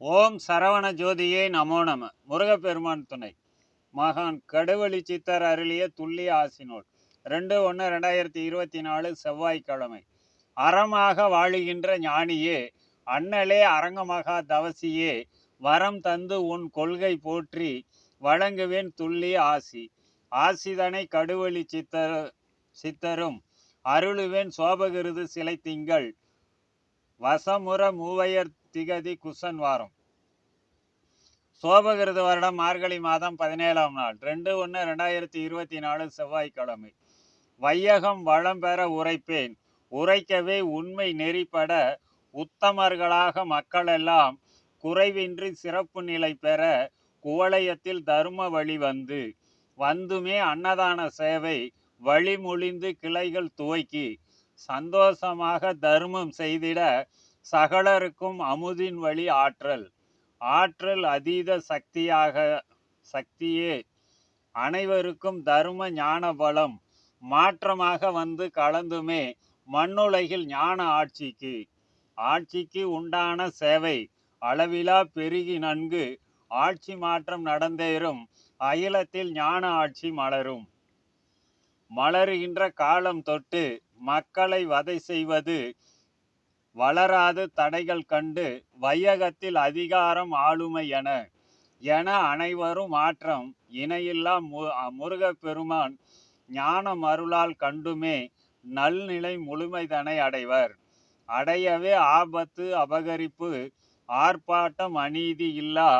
ஓம் சரவண ஜோதியே நமோ நம. முருகப்பெருமான் துணை. மகான் கடுவழி சித்தர் அருளிய துல்லிய ஆசினோல் ரெண்டு ஒன்று ரெண்டாயிரத்தி இருபத்தி நாலு செவ்வாய்க்கிழமை. அறமாக வாழுகின்ற ஞானியே அண்ணலே அரங்கமகா தவசியே வரம் தந்து உன் கொள்கை போற்றி வழங்குவேன் துல்லிய ஆசி. ஆசிதனை கடுவழி சித்தர் சித்தரும் அருளுவேன் சோபகிருது சிலை திங்கள் வசமுற மூவையர் திகதி குசன் வாரம் சோபகிருத வருடம் மார்கழி மாதம் பதினேழாம் நாள். ரெண்டு ஒன்று ரெண்டாயிரத்தி இருபத்தி நாலு செவ்வாய்க்கிழமை. வையகம் வளம் பெற உரைப்பேன். உரைக்கவே உண்மை நெறிப்பட உத்தமர்களாக மக்களெல்லாம் குறைவின்றி சிறப்பு நிலை பெற குவளையத்தில் தர்ம வழி வந்து. வந்துமே அன்னதான சேவை வழிமொழிந்து கிளைகள் துவக்கி சந்தோஷமாக தர்மம் செய்திட சகலருக்கும் அமுதின் வழி ஆற்றல். ஆற்றல் அதீத சக்தியாக சக்தியே. அனைவருக்கும் தர்ம ஞான பலம் மாற்றமாக வந்து கலந்துமே மண்ணுலகில் ஞான ஆட்சிக்கு. ஆட்சிக்கு உண்டான சேவை அளவிலா பெருகி நன்கு ஆட்சி மாற்றம் நடந்தேறும் அகிலத்தில் ஞான ஆட்சி மலரும். மலருகின்ற காலம் தொட்டு மக்களை வதை செய்வது வளராது தடைகள் கண்டு வையகத்தில் அதிகாரம் ஆளுமை என என அனைவரும் மாற்றம் இணையில்லா மு முருகப்பெருமான் ஞான மருளால் கண்டுமே நல்நிலை முழுமைதனை அடைவர். அடையவே ஆபத்து அபகரிப்பு ஆர்ப்பாட்டம் அநீதி இல்லா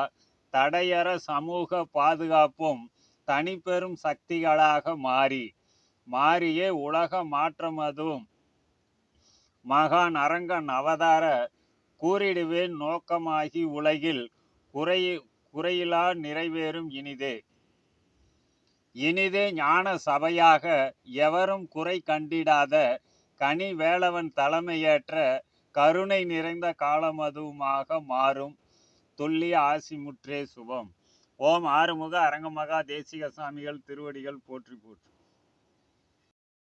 தடையற சமூக பாதுகாப்பும் தனிப்பெரும் சக்திகளாக மாறி மாறியே உலக மாற்றமதும் மகான் அரங்கன் அவதார கூறிடுவேன் நோக்கமாகி உலகில் குறை குறையிலா நிறைவேறும் இனிதே. இனிதே ஞான சபையாக எவரும் குறை கண்டிடாத கனி வேளவன் தலைமையேற்ற கருணை நிறைந்த காலமதுவுமாக மாறும் துல்லிய ஆசிமுற்றே சுபம். ஓம் ஆறுமுக அரங்கமகா தேசிக சாமிகள் திருவடிகள் போற்றி போற்றி.